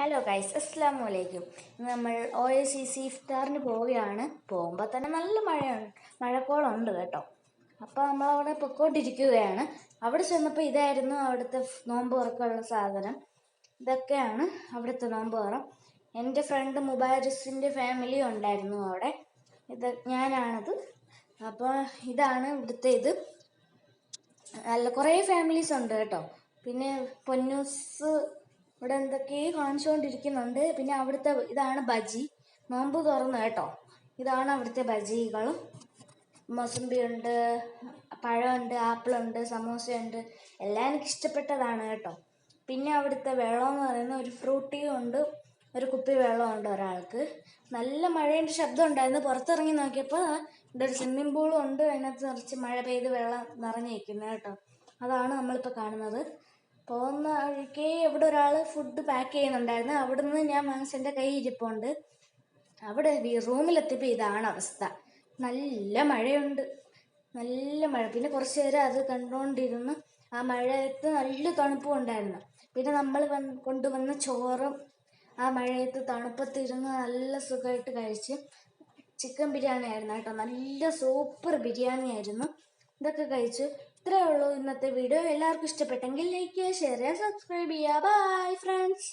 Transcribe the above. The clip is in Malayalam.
ഹലോ ഗൈസ് അസ്സാം വലൈക്കും നമ്മൾ ഒ എ സി സി ഇഫ്താറിന് പോവുകയാണ്. പോകുമ്പോൾ തന്നെ നല്ല മഴയുണ്ട് മഴക്കോളുണ്ട് കേട്ടോ. അപ്പോൾ നമ്മൾ അവിടെ പൊക്കോണ്ടിരിക്കുകയാണ്. അവിടെ ചെന്നപ്പോൾ ഇതായിരുന്നു അവിടുത്തെ നോമ്പ് തുറക്കാനുള്ള സാധനം. ഇതൊക്കെയാണ് അവിടുത്തെ നോമ്പ് തുറ. എന്റെ ഫ്രണ്ട് മുബാരിസിന്റെ ഫാമിലി ഉണ്ടായിരുന്നു അവിടെ. ഇത് ഞാനാണത്. അപ്പോൾ ഇതാണ് ഇവിടുത്തെ ഇത്. അല്ല കുറേ ഫാമിലീസ് ഉണ്ട് കേട്ടോ. പിന്നെ പൊന്നൂസ് ഇവിടെ എന്തൊക്കെയോ കാണിച്ചുകൊണ്ടിരിക്കുന്നുണ്ട്. പിന്നെ അവിടുത്തെ ഇതാണ് ബജി. നോമ്പ് തുറന്നു കേട്ടോ. ഇതാണ് അവിടുത്തെ ബജികളും. മൊസമ്പി ഉണ്ട് പഴമുണ്ട് ആപ്പിളുണ്ട് സമൂസയുണ്ട്. എല്ലാം എനിക്ക് ഇഷ്ടപ്പെട്ടതാണ് കേട്ടോ. പിന്നെ അവിടുത്തെ വെള്ളം എന്ന് പറയുന്ന ഒരു ഫ്രൂട്ടിയും ഉണ്ട് ഒരു കുപ്പി വെള്ളമുണ്ട് ഒരാൾക്ക്. നല്ല മഴേന്റെ ശബ്ദം ഉണ്ടായിരുന്നു. പുറത്തിറങ്ങി നോക്കിയപ്പോൾ ഇവിടെ ഒരു സ്വിമ്മിംഗ് പൂളും ഉണ്ട്. അതിനകത്ത് നിറച്ച് മഴ പെയ്ത് വെള്ളം നിറഞ്ഞിരിക്കുന്നത് കേട്ടോ. അതാണ് നമ്മളിപ്പോൾ കാണുന്നത്. വഴിക്ക് ഇവിടെ ഒരാൾ ഫുഡ് പാക്ക് ചെയ്യുന്നുണ്ടായിരുന്നു. അവിടെ നിന്ന് ഞാൻ മനസ്സിന്റെ കൈ ഇരിപ്പുണ്ട്. അവിടെ റൂമിലെത്തിയപ്പോൾ ഇതാണ് അവസ്ഥ. നല്ല മഴയുണ്ട്. നല്ല മഴ. പിന്നെ കുറച്ച് നേരം അത് കണ്ടുകൊണ്ടിരുന്നു ആ മഴയത്ത് നല്ല തണുപ്പും ഉണ്ടായിരുന്നു. പിന്നെ നമ്മൾ വന്ന് കൊണ്ടുവന്ന ചോറും ആ മഴയത്ത് തണുപ്പത്തിരുന്ന് നല്ല സുഖമായിട്ട് കഴിച്ച് ചിക്കൻ ബിരിയാണി ആയിരുന്നു കേട്ടോ. നല്ല സൂപ്പർ ബിരിയാണി ആയിരുന്നു ഇതൊക്കെ കഴിച്ചു ഇത്രയേ ഉള്ളൂ ഇന്നത്തെ വീഡിയോ എല്ലാവർക്കും ഇഷ്ടപ്പെട്ടെങ്കിൽ ലൈക്ക് ചെയ്യുക ഷെയർ ചെയ്യുക സബ്സ്ക്രൈബ് ചെയ്യുക. Bye friends